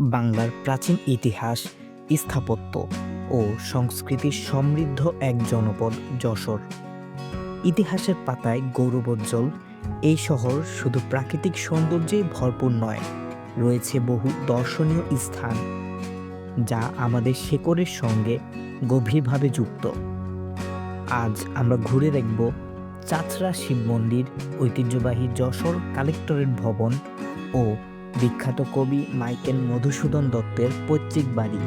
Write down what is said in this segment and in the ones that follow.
বাংলার প্রাচীন ইতিহাস, স্থাপত্য ও সংস্কৃতির সমৃদ্ধ এক জনপদ যশোর। ইতিহাসের পাতায় গৌরবোজ্জ্বল, এই শহর শুধু প্রাকৃতিক সৌন্দর্যেই ভরপুর নয়, রয়েছে বহু দর্শনীয় স্থান, যা আমাদের শেকড়ের সঙ্গে গভীরভাবে যুক্ত। আজ আমরা ঘুরে দেখব চাচরা শিব মন্দির, ঐতিহ্যবাহী যশোর কালেক্টরেট ভবন ও বিখ্যাত কবি মাইকেল মধুসূদন দত্তের পৈতৃক বাড়ি।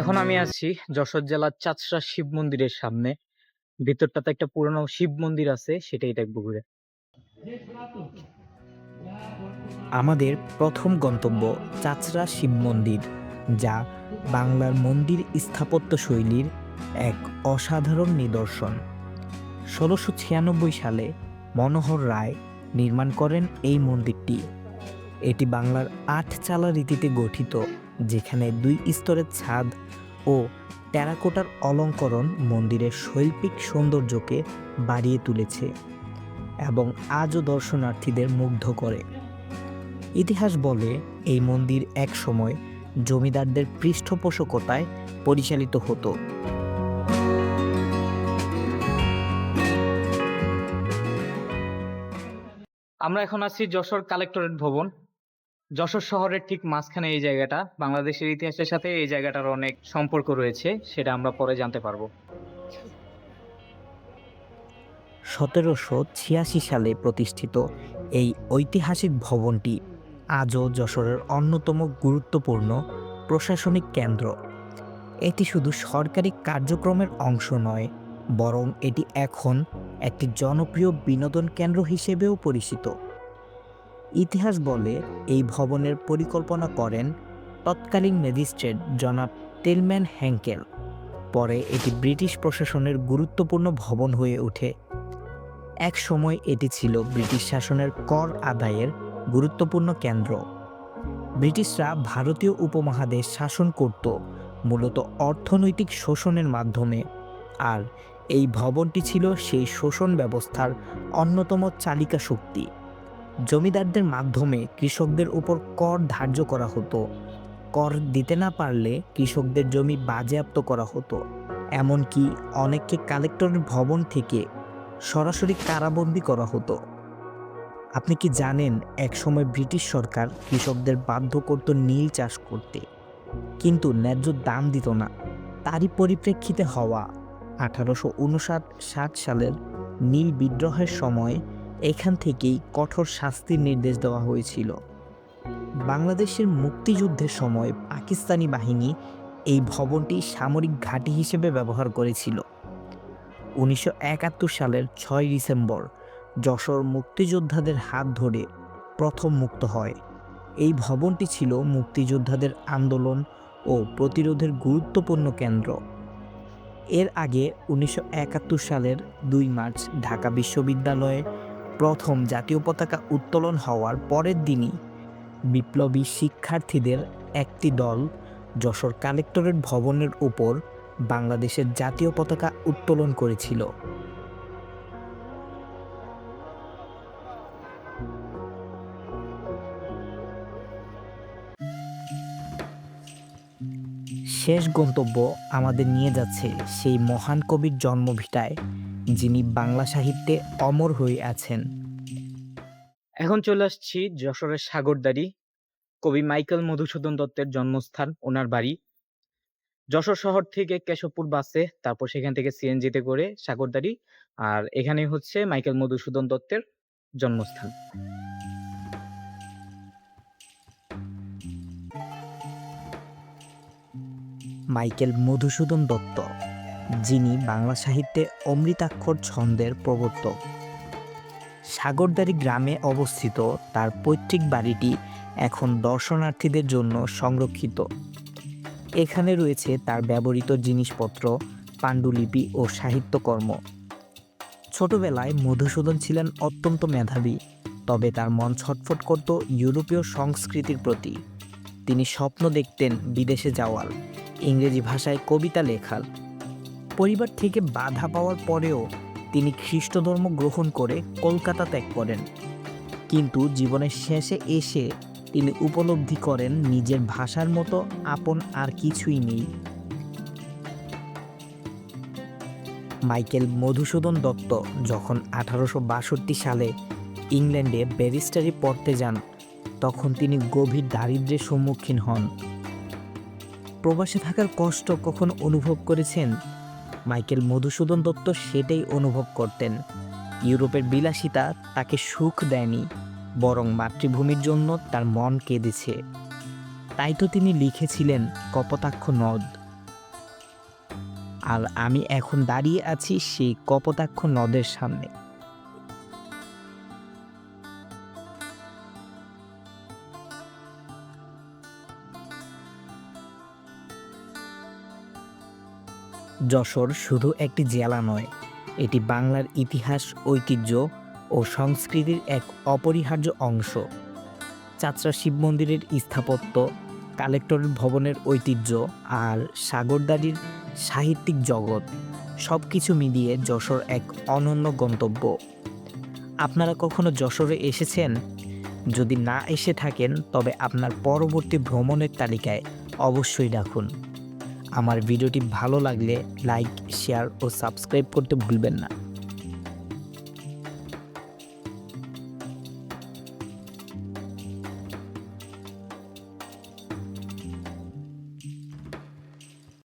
এখন আমি আছি যশোর জেলার চাচরা শিব মন্দিরের সামনে। ভিতরটাতে একটা পুরনো শিব মন্দির আছে সেটাই দেখব ঘুরে। আমাদের প্রথম গন্তব্য চাচরা শিব মন্দির। যা বাংলার মন্দির স্থাপত্য শৈলীর এক অসাধারণ নিদর্শন। ষোলোশো ছিয়ানব্বই সালে মনোহর রায় নির্মাণ করেন এই মন্দিরটি। এটি বাংলার আট চালা রীতিতে গঠিত, যেখানে দুই স্তরের ছাদ ও টেরাকোটার অলঙ্করণ মন্দিরের শৈল্পিক সৌন্দর্যকে বাড়িয়ে তুলেছে এবং আজও দর্শনার্থীদের মুগ্ধ করে। ইতিহাস বলে এই মন্দির এক সময় জমিদারদের পৃষ্ঠপোষকতায় পরিচালিত হতো। আমরা এখন আছি যশোর কালেক্টরেট ভবন। যশোর শহরের ঠিক মাঝখানে এই জায়গাটা। বাংলাদেশের ইতিহাসের সাথে এই জায়গাটার অনেক সম্পর্ক রয়েছে সেটা আমরা পরে জানতে পারব। সতেরোশো ছিয়াশি সালে প্রতিষ্ঠিত এই ঐতিহাসিক ভবনটি আজও যশোরের অন্যতম গুরুত্বপূর্ণ প্রশাসনিক কেন্দ্র। এটি শুধু সরকারি কার্যক্রমের অংশ নয়, বরং এটি এখন একটি জনপ্রিয় বিনোদন কেন্দ্র হিসেবেও পরিচিত। ইতিহাস বলে এই ভবনের পরিকল্পনা করেন তৎকালীন ম্যাজিস্ট্রেট জনাব টেলম্যান হ্যাঙ্কেল। পরে এটি ব্রিটিশ প্রশাসনের গুরুত্বপূর্ণ ভবন হয়ে ওঠে। এক সময় এটি ছিল ব্রিটিশ শাসনের কর আদায়ের গুরুত্বপূর্ণ কেন্দ্র। ব্রিটিশরা ভারতীয় উপমহাদেশ শাসন করত, মূলত অর্থনৈতিক শোষণের মাধ্যমে। আর এই ভবনটি ছিল সেই শোষণ ব্যবস্থার অন্যতম চালিকা শক্তি। জমিদারদের মাধ্যমে কৃষকদের উপর কর ধার্য করা হতো। কর দিতে না পারলে কৃষকদের জমি বাজেয়াপ্ত করা হতো। এমনকি অনেককে কালেক্টরের ভবন থেকে সরাসরি কারাবন্দি করা হতো। আপনি কি জানেন একসময় ব্রিটিশ সরকার কৃষকদের বাধ্য করত নীল চাষ করতে। কিন্তু ন্যায্য দাম দিত না। তারই পরিপ্রেক্ষিতে হওয়া আঠারোশো উনষাট ষাট সালের নীল বিদ্রোহের সময় এখান থেকেই কঠোর শাস্তির নির্দেশ দেওয়া হয়েছিল। বাংলাদেশের মুক্তিযুদ্ধের সময় পাকিস্তানি বাহিনী এই ভবনটি সামরিক ঘাঁটি হিসেবে ব্যবহার করেছিল। উনিশশো একাত্তর সালের ছয় ডিসেম্বর যশোর মুক্তিযোদ্ধাদের হাত ধরে প্রথম মুক্ত হয়। এই ভবনটি ছিল মুক্তিযোদ্ধাদের আন্দোলন ও প্রতিরোধের গুরুত্বপূর্ণ কেন্দ্র। এর আগে উনিশশো একাত্তর সালের দুই মার্চ ঢাকা বিশ্ববিদ্যালয়ে প্রথম জাতীয় পতাকা উত্তোলন হওয়ার পরের দিনই বিপ্লবী শিক্ষার্থীদের একটি দল যশোর কালেক্টরেট ভবনের উপর বাংলাদেশের জাতীয় পতাকা উত্তোলন করেছিল। শেষ গন্তব্য আমাদের নিয়ে যাচ্ছে সেই মহান কবির জন্মভিটায়, যিনি বাংলা সাহিত্যে অমর হয়ে আছেন। এখন চলে আসছি যশোরের সাগরদারি কবি মাইকেল মধুসূদন দত্তের জন্মস্থান, ওনার বাড়ি। যশোর শহর থেকে কেশবপুর বাসে তারপর সেখান থেকে সিএনজিতে করে সাগরদারি আর এখানে হচ্ছে মাইকেল মধুসূদন দত্তের জন্মস্থান। মাইকেল মধুসূদন দত্ত, যিনি বাংলা সাহিত্যে অমৃতাক্ষর ছন্দের প্রবর্তক। সাগরদাড়ি গ্রামে অবস্থিত তার পৈতৃক বাড়িটি এখন দর্শনার্থীদের জন্য সংরক্ষিত। এখানে রয়েছে তার ব্যবহৃত জিনিসপত্র, পাণ্ডুলিপি ও সাহিত্যকর্ম। ছোটবেলায় মধুসূদন ছিলেন অত্যন্ত মেধাবী, তবে তার মন ছটফট করত ইউরোপীয় সংস্কৃতির প্রতি। তিনি স্বপ্ন দেখতেন বিদেশে যাওয়ার। ইংরেজি ভাষায় কবিতা লেখার পরিবার থেকে বাধা পাওয়ার পরেও তিনি খ্রিস্ট ধর্ম গ্রহণ করে কলকাতা ত্যাগ করেন। কিন্তু জীবনের শেষে এসে তিনি উপলব্ধি করেন, নিজের ভাষার মতো আপন আর কিছুই নেই। মাইকেল মধুসূদন দত্ত যখন আঠারোশো বাষট্টি সালে ইংল্যান্ডে ব্যারিস্টারি পড়তে যান, তখন তিনি গভীর দারিদ্র্যের সম্মুখীন হন। প্রবাসে থাকার কষ্ট কখন অনুভব করেছেন? মাইকেল মধুসূদন দত্ত সেটাই অনুভব করতেন। ইউরোপের বিলাসিতা তাকে সুখ দেয়নি, বরং মাতৃভূমির জন্য তার মন কেঁদেছে। তাই তো তিনি লিখেছিলেন কপোতাক্ষ নদ। আর আমি এখন দাঁড়িয়ে আছি সেই কপোতাক্ষ নদের সামনে। যশোর শুধু একটি জেলা নয়, এটি বাংলার ইতিহাস, ঐতিহ্য ও সংস্কৃতির এক অপরিহার্য অংশ। চাচরা শিব মন্দিরের স্থাপত্য কালেক্টরের ভবনের ঐতিহ্য আর সাগরদাড়ির সাহিত্যিক জগৎ সব কিছু মিলিয়ে যশোর এক অনন্য গন্তব্য। আপনারা কখনো যশোরে এসেছেন? যদি না এসে থাকেন, তবে আপনার পরবর্তী ভ্রমণের তালিকায় অবশ্যই রাখুন। আমার ভিডিওটি ভালো লাগলে লাইক শেয়ার ও সাবস্ক্রাইব করতে ভুলবেন না।